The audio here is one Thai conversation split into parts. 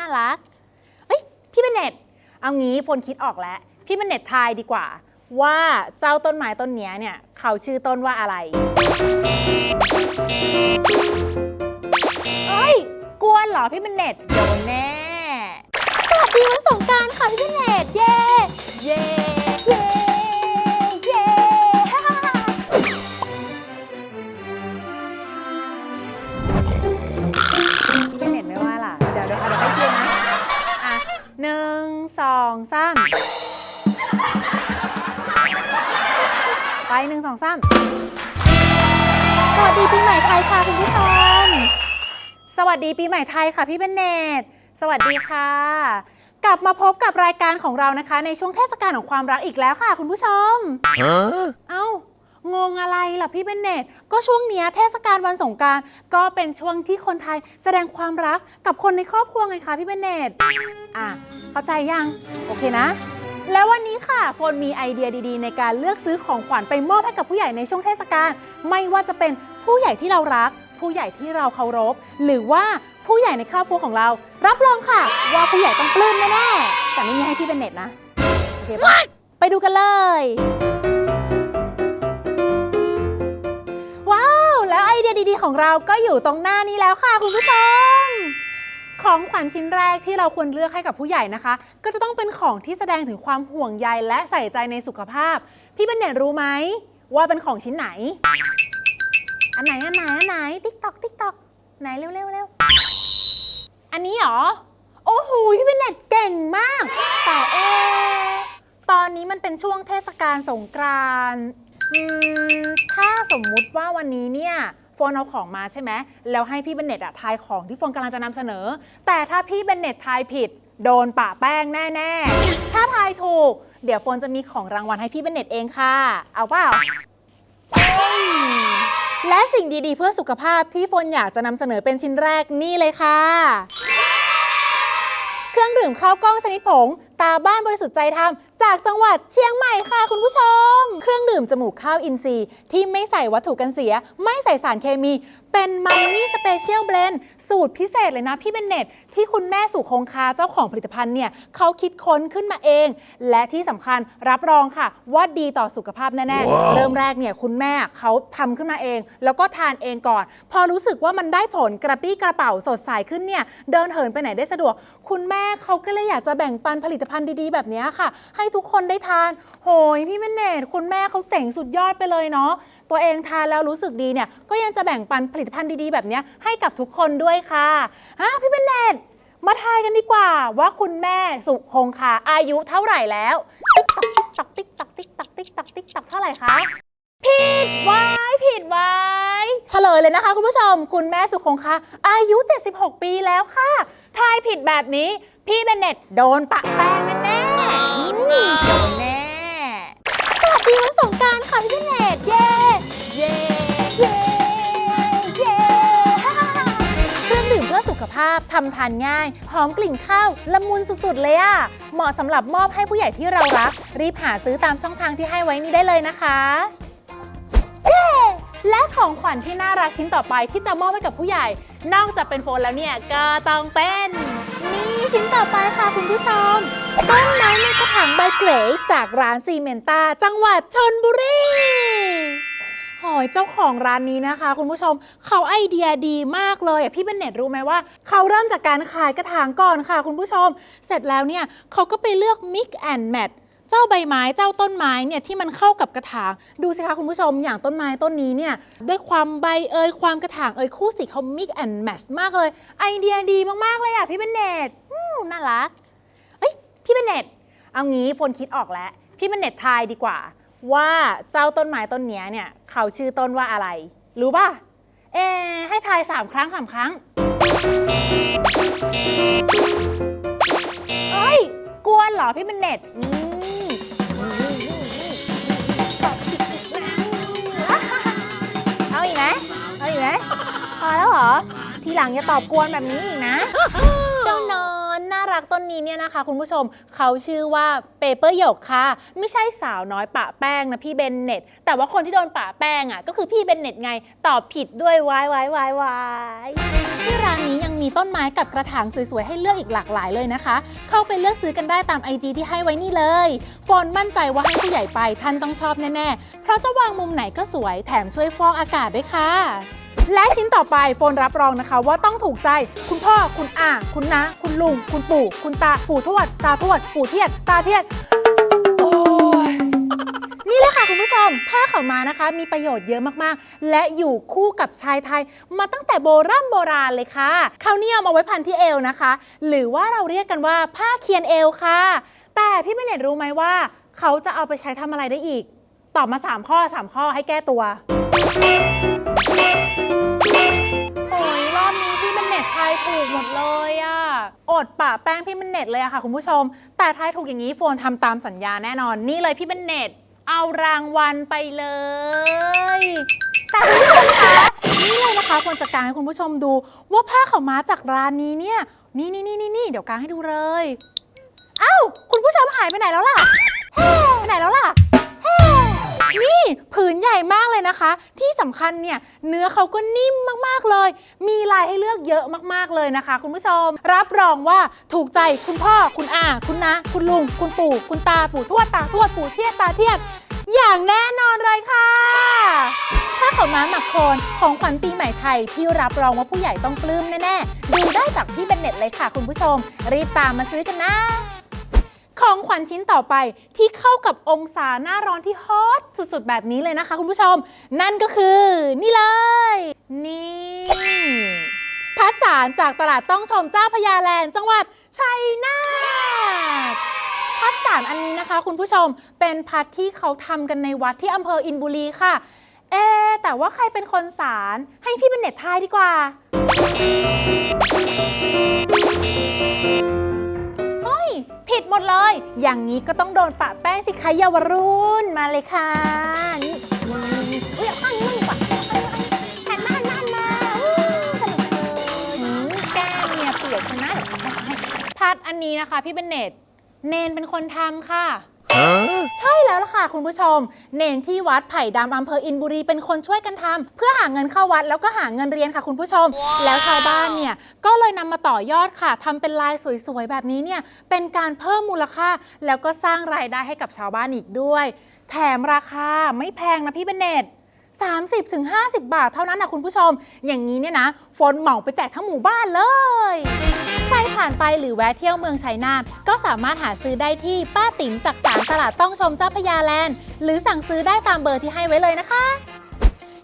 น่ารัก เอ้ย พี่เบนเน็ต เอางี้ฝนคิดออกแล้ว พี่เบนเน็ตทายดีกว่า ว่าเจ้าต้นไม้ต้นเนี้ยเนี่ย เขาชื่อต้นว่าอะไร เอ้ย กวนเหรอพี่เบนเน็ตโดนแน่ สวัสดีวันสงกรารค่ะพี่เบนเน็ต เย้ เย้ หนึ่งสองสามสวัสดีปีใหม่ไทยค่ะคุณผู้ชม สวัสดีปีใหม่ไทยค่ะพี่เบนเนตสวัสดีค่ะ กลับมาพบกับรายการของเรานะคะ ในช่วงเทศกาลของความรักอีกแล้วค่ะ คุณผู้ชม Huh? เอ้างงอะไรล่ะพี่เบนเนตก็ช่วงเนี้ยเทศกาลวันสงกรารก็เป็นช่วงที่คนไทยแสดงความรักกับคนในครอบครัวไงคะพี่เบนเนตอะเข้าใจยัง โอเคนะ แล้ววันนี้ค่ะโฟนมีไอเดียดีๆ ในการเลือกซื้อของขวัญไปมอบให้กับผู้ใหญ่ในช่วงเทศกาลไม่ว่าจะเป็นผู้ใหญ่ที่เรารัก ผู้ใหญ่ที่เราเคารพ หรือว่าผู้ใหญ่ในครอบครัวของเรา รับรองค่ะ ว่าผู้ใหญ่ต้องปลื้มแน่ๆแต่ไม่มีให้พี่เบนเน็ตนะโอเคปะไปดูกันเลย ว้าว แล้วไอเดียดีๆ ของเราก็อยู่ตรงหน้านี้แล้วค่ะคุณผู้ชม ของขวัญชิ้นแรกที่เราควรเลือกให้กับผู้ใหญ่นะคะ ก็จะต้องเป็นของที่แสดงถึงความห่วงใยและใส่ใจในสุขภาพ พี่เบนเน็ตรู้ไหมว่าเป็นของชิ้นไหน อันไหนอันไหนอันไหนติ๊กตอกติ๊กตอกไหนเร็วเร็วเร็วอันนี้เหรอ โอ้โหพี่เบนเน็ตเก่งมาก แต่เอตอนนี้มันเป็นช่วงเทศกาลสงกรานต์อืมถ้าสมมุติว่าวันนี้เนี่ย โฟนเอาของมาใช่ไหมแล้วให้พี่เบนเน็ตอะทายของที่โฟนกำลังจะนำเสนอ แต่ถ้าพี่เบนเน็ตทายผิด โดนปะแป้งแน่ๆ ถ้าทายถูก เดี๋ยวโฟนจะมีของรางวัลให้พี่เบนเน็ตเองค่ะ เอาเปล่าและสิ่งดีๆ เพื่อสุขภาพที่โฟนอยากจะนำเสนอเป็นชิ้นแรกนี่เลยค่ะ เครื่องดื่มข้าวกล้องชนิดผง ตาบ้านบริสุทธิ์ใจทำจากจังหวัดเชียงใหม่ค่ะคุณผู้ชม เครื่องดื่มจมูกข้าวอินทรีย์ ที่ไม่ใส่วัตถุกันเสีย ไม่ใส่สารเคมี เป็นมันนี่สเปเชียลเบลนสูตรพิเศษเลยนะพี่เบนเน็ต ที่คุณแม่สุคงคาเจ้าของผลิตภัณฑ์เนี่ยเขาคิดค้นขึ้นมาเอง และที่สำคัญรับรองค่ะ ว่าดีต่อสุขภาพแน่ว้าวๆเริ่มแรกเนี่ยคุณแม่เขาทำขึ้นมาเอง แล้วก็ทานเองก่อน พอรู้สึกว่ามันได้ผลกระปี้กระเป๋าสดใสขึ้นเนี่ยเดินเหินไปไหนได้สะดวก คุณแม่เขาก็เลยอยากจะแบ่งปันผลิตภัณฑ์ดีๆ แบบนี้ค่ะ ให้ทุกคนได้ทาน โหยพี่เมนเนตคุณแม่เขาเจ๋งสุดยอดไปเลยเนาะตัวเองทานแล้วรู้สึกดีเนี่ย ก็ยังจะแบ่งปันผลิตภัณฑ์ดีๆ แบบนี้ให้กับทุกคนด้วยค่ะฮะพี่เมนเนตมาทายกันดีกว่าว่าคุณแม่สุคงคาอายุเท่าไหร่แล้วติ๊กตอกติ๊กตอกติ๊กตอกติ๊กตอกติ๊กตอกเท่าไหร่คะผิดไว้ผิดไว้เฉลยเลยนะคะคุณผู้ชม คุณแม่สุคงคาอายุ 76 ปีแล้วค่ะ ทายผิดแบบนี้ พี่เบนเน็ตโดนปะแป้งแน่ๆอืมโดนแน่ สวัสดีวันสงกรารค่ะพี่เบนเน็ตเย้ เย้เย้เย้เครื่องดื่มเพื่อสุขภาพทำทานง่าย หอมกลิ่นข้าวละมุนสุดๆเลยอะเหมาะสำหรับมอบให้ผู้ใหญ่ที่เรารัก รีบหาซื้อตามช่องทางที่ให้ไว้นี้ได้เลยนะคะเย้ และของขวัญที่น่ารักชิ้นต่อไปที่จะมอบให้กับผู้ใหญ่ นอกจากเป็นโฟนแล้วเนี่ยก็ต้องเป็น นี่ชิ้นต่อไปค่ะคุณผู้ชมต้นไม้ในกระถางใบเกรดจากร้านซีเมนตาจังหวัดชนบุรีหอยเจ้าของร้านนี้นะคะ คุณผู้ชมเขาไอเดียดีมากเลยอะพี่เบนเน็ตรู้ไหมว่า เขาเริ่มจากการขายกระถางก่อนค่ะ คุณผู้ชม เสร็จแล้วเนี่ยเขาก็ไปเลือก mix and match เจ้าใบไม้เจ้าต้นไม้เนี่ยที่มันเข้ากับกระถางดูสิคะคุณผู้ชมอย่างต้นไม้ต้นนี้เนี่ยด้วยความใบเอ่ยความกระถางเอ่ยคู่สีเขา mix and match มากเลย ไอเดียดีมากๆเลยอะพี่เบนเนตอืมน่ารักเอ้ยพี่เบนเนตเอางี้โฟนคิดออกแล้ว พี่เบนเนตทายดีกว่า ว่าเจ้าต้นไม้ต้นเนี้ยเนี่ยเขาชื่อต้นว่าอะไร รู้ป่ะเอให้ทายสามครั้งสามครั้งเอ้ย กวนเหรอพี่เบนเน็ตนี่ตอบผิดนะเอาอีกไหมเอาอีกไหมพอแล้วเหรอ ทีหลังอย่าตอบกวนแบบนี้อีกนะ เจ้านอง รักรักต้นนี้เนี่ยนะคะ คุณผู้ชมเขาชื่อว่าเปเปอร์หยกค่ะ ไม่ใช่สาวน้อยปะแป้งนะพี่เบนเน็ต แต่ว่าคนที่โดนปะแป้งอะก็คือพี่เบนเน็ตไงตอบผิดด้วยวายวายวายวายที่ร้านนี้ยังมีต้นไม้กับกระถางสวยๆ ให้เลือกอีกหลากหลายเลยนะคะ เข้าไปเลือกซื้อกันได้ตาม IG ที่ให้ไว้นี่เลยโฟนมั่นใจว่าให้ผู้ใหญ่ไปท่านต้องชอบแน่ๆ เพราะจะวางมุมไหนก็สวยแถมช่วยฟอกอากาศด้วยค่ะ และชิ้นต่อไปโฟนรับรองนะคะ ว่าต้องถูกใจคุณพ่อคุณอาคุณน้าคุณลุง คุณปู่ คุณตา ปู่ทวด ตาทวด ปู่เทียด ตาเทียดโอ้ยนี่เลยค่ะคุณผู้ชม ผ้าขาวม้านะคะ มีประโยชน์เยอะมากๆ และอยู่คู่กับชายไทย มาตั้งแต่โบราณโบราณเลยค่ะเขานิยเอาไว้พันที่เอวนะคะ หรือว่าเราเรียกกันว่าผ้าเคียนเอวค่ะ แต่พี่เบเน็ตรู้ไหมว่า เขาจะเอาไปใช้ทำอะไรได้อีก ตอบมา 3 ข้อ 3 ข้อให้แก้ตัว ถูกหมดเลยอะอดปะแป้งพี่มันเน็ตเลยอะค่ะคุณผู้ชม แต่ทายถูกอย่างนี้โฟนทำตามสัญญาแน่นอน นี่เลยพี่มันเน็ต เอารางวัลไปเลย แต่คุณผู้ชมคะนี่เลยนะคะควรจะกางให้คุณผู้ชมดู ว่าผ้าขาวม้าจากร้านนี้เนี่ย นี่นี่นี่นี่นี่เดี๋ยวกางให้ดูเลย เอ้า คุณผู้ชมหายไปไหนแล้วล่ะเฮ้ไปไหนแล้วล่ะเฮ้ นี่ผืนใหญ่มากเลยนะคะ ที่สำคัญเนี่ยเนื้อเขาก็นิ่มมากๆเลย มีลายให้เลือกเยอะมากๆเลยนะคะ คุณผู้ชม รับรองว่าถูกใจคุณพ่อคุณอาคุณนะ คุณลุง คุณปู่ คุณตาปู่ทวดตาทวดปู่เทียดตาเทียดอย่างแน่นอนเลยค่ะผ้าขาวม้าหมักโคนของขวัญปีใหม่ไทยที่รับรองว่าผู้ใหญ่ต้องปลื้มแน่ๆดูได้จากพี่เบนเน็ตเลยค่ะคุณผู้ชม รีบตามมาซื้อกันนะ ของขวัญชิ้นต่อไปที่เข้ากับองศาหน้าร้อนที่ฮอตสุดๆ แบบนี้เลยนะคะ คุณผู้ชม นั่นก็คือ นี่เลย นี่พัดสารจากตลาดต้องชมเจ้าพญาแลนด์จังหวัดชัยนาทพัดสารอันนี้นะคะ คุณผู้ชมเป็นพัดที่เขาทำกันในวัดที่อำเภออินบุรีค่ะ เอะแต่ว่าใครเป็นคนสารให้พี่เป็นเน็ตทายดีกว่า ผิดหมดเลย อย่างนี้ก็ต้องโดนปะแป้งสิคะเยาวรุ่นมาเลยค่ะนี่อุ้ยข้างนี้มาดีกว่าหันมาหันมาหันมาอู้สนุกเลยหืมแก้มเนี่ยเปียกชนะเดี๋ยวทำให้พัดอันนี้นะคะ พี่เบนเน็ตเนนเป็นคนทำค่ะ ใช่แล้วล่ะค่ะคุณผู้ชม เนนที่วัดไผ่ดำอำเภออินบุรีเป็นคนช่วยกันทำเพื่อหาเงินเข้าวัดแล้วก็หาเงินเรียนค่ะคุณผู้ชม แล้วชาวบ้านเนี่ยก็เลยนำมาต่อยอดค่ะทำเป็นลายสวยๆแบบนี้เนี่ยเป็นการเพิ่มมูลค่าแล้วก็สร้างรายได้ให้กับชาวบ้านอีกด้วย แถมราคาไม่แพงนะพี่เบนเนต 30-50 บาทเท่านั้นนะคุณผู้ชม อย่างนี้เนี่ยนะฝนเหมาไปแจกทั้งหมู่บ้านเลย ใครผ่านไปหรือแวะเที่ยวเมืองชัยนาทก็สามารถหาซื้อได้ที่ป้าติ๋มจากสารตลาดต้องชมเจ้าพญาแลนด์ หรือสั่งซื้อได้ตามเบอร์ที่ให้ไว้เลยนะคะ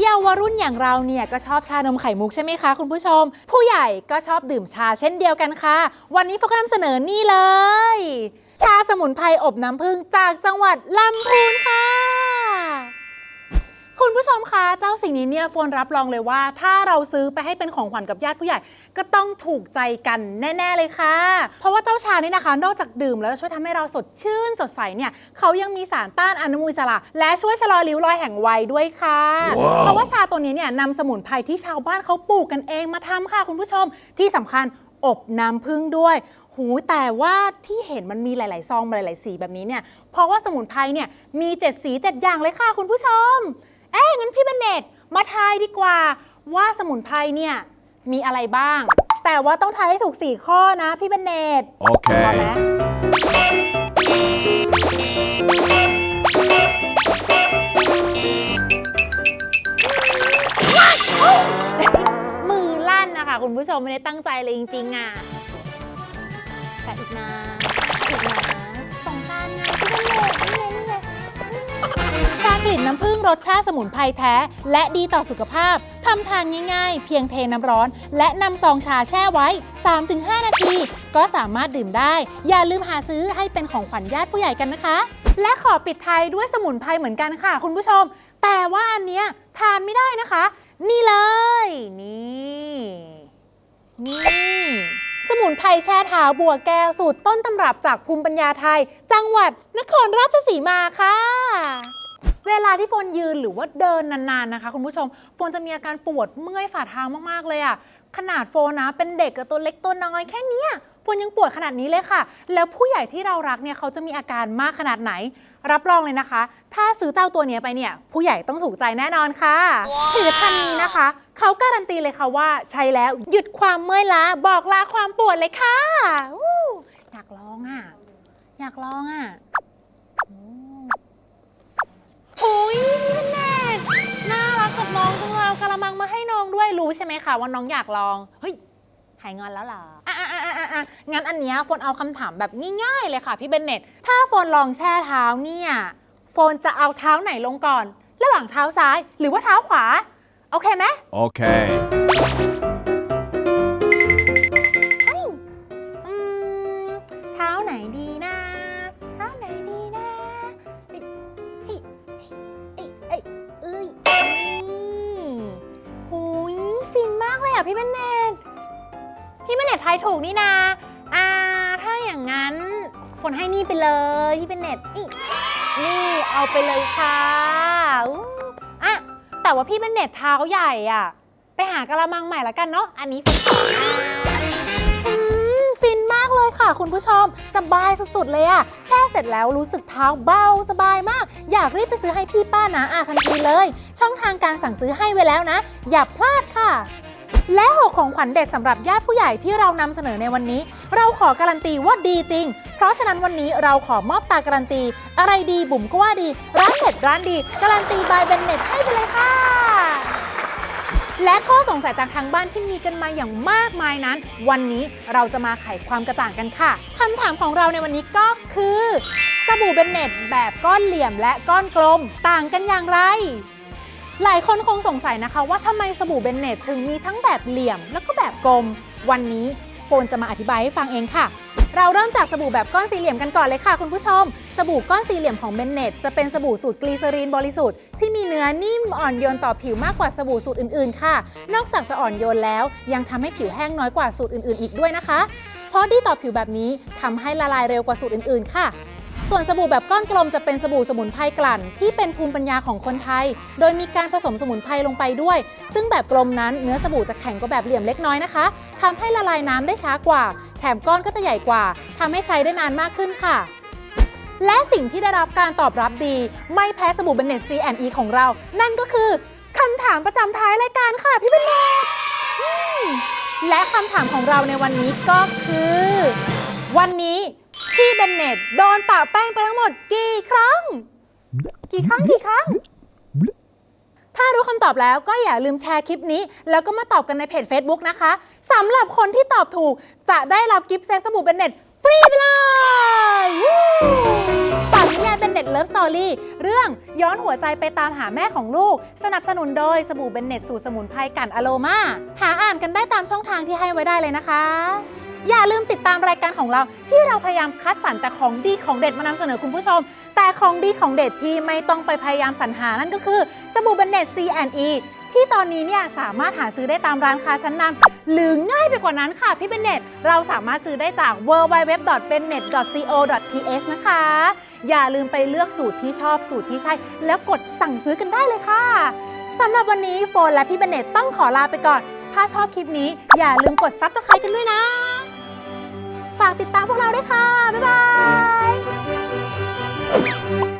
เยาวรุ่นอย่างเราเนี่ยก็ชอบชานมไข่มุกใช่ไหมคะคุณผู้ชม ผู้ใหญ่ก็ชอบดื่มชาเช่นเดียวกันค่ะ วันนี้พวกก็นำเสนอนี่เลย ชาสมุนไพรอบน้ำผึ้งจากจังหวัดลำพูนค่ะ คุณผู้ชมคะเจ้าสิ่งนี้เนี่ยโฟนรับรองเลยว่า ถ้าเราซื้อไปให้เป็นของขวัญกับญาติผู้ใหญ่ ก็ต้องถูกใจกันแน่ ๆ เลยค่ะ เพราะว่าเจ้าชานี่นะคะ นอกจากดื่มแล้วจะช่วยทำให้เราสดชื่นสดใสเนี่ยเขายังมีสารต้านอนุมูลอิสระ และช่วยชะลอริ้วรอยแห่งวัยด้วยค่ะว้าวเพราะว่าชาตัวนี้เนี่ยนำสมุนไพรที่ชาวบ้านเขาปลูกกันเองมาทำค่ะคุณผู้ชมที่สำคัญอบน้ำผึ้งด้วยหูแต่ว่าที่เห็นมันมีหลาย ๆ ซองหลาย ๆ สีแบบนี้เนี่ย เพราะว่าสมุนไพรเนี่ยมี 7 สี 7 อย่างเลยค่ะคุณผู้ชมเอ๊ะงั้นพี่เบนเนตมาทายดีกว่า ว่าสมุนไพรเนี่ยมีอะไรบ้าง แต่ว่าต้องทายให้ถูก 4 ข้อนะพี่เบนเนตพร้อมไหม Okay. มือลั่นนะคะคุณผู้ชมไม่ได้ตั้งใจเลยจริงๆอะแต่อีกนะอีกนะสองการไงพี่เบนเนตนี่ไงนี่ไง ชากลิ่นน้ำผึ้งรสชาติสมุนไพรแท้ และดีต่อสุขภาพ ทำทานง่ายๆ เพียงเทน้ำร้อน และนำซองชาแช่ไว้ 3-5 นาที ก็สามารถดื่มได้ อย่าลืมหาซื้อให้เป็นของขวัญญาติผู้ใหญ่กันนะคะ และขอปิดท้ายด้วยสมุนไพรเหมือนกันค่ะ คุณผู้ชม แต่ว่าอันเนี้ยทานไม่ได้นะคะ นี่เลย นี่ นี่ สมุนไพรแช่เท้าบัวแก้วสูตรต้นตำรับจากภูมิปัญญาไทย จังหวัดนครราชสีมาค่ะ เวลาที่โฟนยืนหรือว่าเดินนานๆนะคะ คุณผู้ชมโฟนจะมีอาการปวดเมื่อยฝ่าเท้ามากๆเลยอะขนาดโฟนนะเป็นเด็กกับตัวเล็กตัวน้อยแค่เนี้ย โฟฝนยังปวดขนาดนี้เลยค่ะ แล้วผู้ใหญ่ที่เรารักเนี่ยเขาจะมีอาการมากขนาดไหน รับรองเลยนะคะ ถ้าซื้อเจ้าตัวเนี้ยไปเนี่ย ผู้ใหญ่ต้องถูกใจแน่นอนค่ะผลิตภัณฑ์นี้นะคะ เขาการันตีเลยค่ะว่าใช้แล้วหยุดความเมื่อยล้าบอกลาความปวดเลยค่ะอู้อยากลองอะ อยากลองอะอืมโอ้ยพี่แนทน่ารักกับน้องจังเลยเอากระมังมาให้น้องด้วยรู้ใช่ไหมคะว่าน้องอยากลอง เฮ้ยหายงอนแล้วเหรออะอะอะอะ อะงั้นอันเนี้ยโฟนเอาคำถามแบบง่ายๆเลยค่ะพี่เบนเน็ต ถ้าโฟนลองแช่เท้าเนี่ยโฟนจะเอาเท้าไหนลงก่อน ระหว่างเท้าซ้ายหรือว่าเท้าขวา โอเคไหม Okay. อืมเท้าไหนดีนะ เท้าไหนดีนะเฮ้ยเฮ้ยเฮ้ยเอ้ยเอ้ยเอ้ยหูยฟินมากเลยอะพี่เบนเน็ต พี่เบนเน็ตทายถูกนี่นาอ่าถ้าอย่างนั้นฝนให้นี่ไปเลยพี่เบนเน็ตนี่นี่เอาไปเลยค่ะอู้อะแต่ว่าพี่เบนเน็ตเท้าใหญ่อะ ไปหากระมังใหม่ละกันเนาะอันนี้ฝนขออืมฟินมากเลยค่ะ คุณผู้ชมสบายสุดๆเลยอะแช่เสร็จแล้วรู้สึกเท้าเบาสบายมาก อยากรีบไปซื้อให้พี่ป้านะอาทันทีเลย ช่องทางการสั่งซื้อให้ไว้แล้วนะ อย่าพลาดค่ะ และหกของขวัญเด็ดสำหรับญาติผู้ใหญ่ที่เรานำเสนอในวันนี้ เราขอการันตีว่าดีจริง เพราะฉะนั้นวันนี้เราขอมอบตาการันตี อะไรดีบุ๋มก็ว่าดีร้านเด็ดร้านดีการันตีบายเบนเน็ตให้ไปเลยค่ะ และข้อสงสัยจากทางบ้านที่มีกันมาอย่างมากมายนั้น วันนี้เราจะมาไขความกระจ่างกันค่ะคำถามของเราในวันนี้ก็คือสบู่เบนเน็ตแบบก้อนเหลี่ยมและก้อนกลม ต่างกันอย่างไร หลายคนคงสงสัยนะคะว่าทำไมสบู่เบนเนตถึงมีทั้งแบบเหลี่ยมแล้วก็แบบกลม วันนี้โฟนจะมาอธิบายให้ฟังเองค่ะ เราเริ่มจากสบู่แบบก้อนสี่เหลี่ยมกันก่อนเลยค่ะคุณผู้ชม สบู่ก้อนสี่เหลี่ยมของเบนเนตจะเป็นสบู่สูตรกลีเซอรีนบริสุทธิ์ที่มีเนื้อนิ่มอ่อนโยนต่อผิวมากกว่าสบู่สูตรอื่นๆ ค่ะ นอกจากจะอ่อนโยนแล้ว ยังทำให้ผิวแห้งน้อยกว่าสูตรอื่นๆ อีกด้วยนะคะเพราะดีต่อผิวแบบนี้ทำให้ละลายเร็วกว่าสูตรอื่นๆ ค่ะ ส่วนสบู่แบบก้อนกลมจะเป็นสบู่สมุนไพรกลั่น ที่เป็นภูมิปัญญาของคนไทย โดยมีการผสมสมุนไพรลงไปด้วย ซึ่งแบบกลมนั้นเนื้อสบู่จะแข็งกว่าแบบเหลี่ยมเล็กน้อยนะคะทำให้ละลายน้ำได้ช้ากว่า แถมก้อนก็จะใหญ่กว่าทำให้ใช้ได้นานมากขึ้นค่ะและสิ่งที่ได้รับการตอบรับดี ไม่แพ้สบู่เบนเน็ต C&E ของเรา นั่นก็คือคำถามประจำท้ายรายการค่ะพี่เบนเน็ตและคำถามของเราในวันนี้ก็คือ วันนี้ พี่เบนเน็ตโดนปะแป้งไปทั้งหมดกี่ครั้ง กี่ครั้งกี่ครั้ง ถ้ารู้คำตอบแล้วก็อย่าลืมแชร์คลิปนี้ แล้วก็มาตอบกันในเพจ Facebook นะคะสำหรับคนที่ตอบถูกจะได้รับกิฟต์เซตสบู่เบนเน็ตฟรีไปเลยวู้ฝากนิยายเบนเน็ตเลิฟสตอรี่เรื่องย้อนหัวใจไปตามหาแม่ของลูก สนับสนุนโดยสบู่เบนเน็ตสูตรสมุนไพรกันอโลมาหาอ่านกันได้ตามช่องทางที่ให้ไว้ได้เลยนะคะ อย่าลืมติดตามรายการของเรา ที่เราพยายามคัดสรรแต่ของดีของเด็ดมานำเสนอคุณผู้ชม แต่ของดีของเด็ดที่ไม่ต้องไปพยายามสรรหานั่นก็คือสบู่เบนเน็ต C&E ที่ตอนนี้เนี่ยสามารถหาซื้อได้ตามร้านค้าชั้นนำหรือง่ายไปกว่านั้นค่ะพี่เบนเน็ตเราสามารถซื้อได้จาก www.bennet.co.th นะคะ อย่าลืมไปเลือกสูตรที่ชอบสูตรที่ใช่ แล้วกดสั่งซื้อกันได้เลยค่ะสำหรับวันนี้โฟนและพี่เบนเน็ตต้องขอลาไปก่อน ถ้าชอบคลิปนี้อย่าลืมกด subscribe กันด้วยนะ ฝากติดตามพวกเราด้วยค่ะ บ๊ายบาย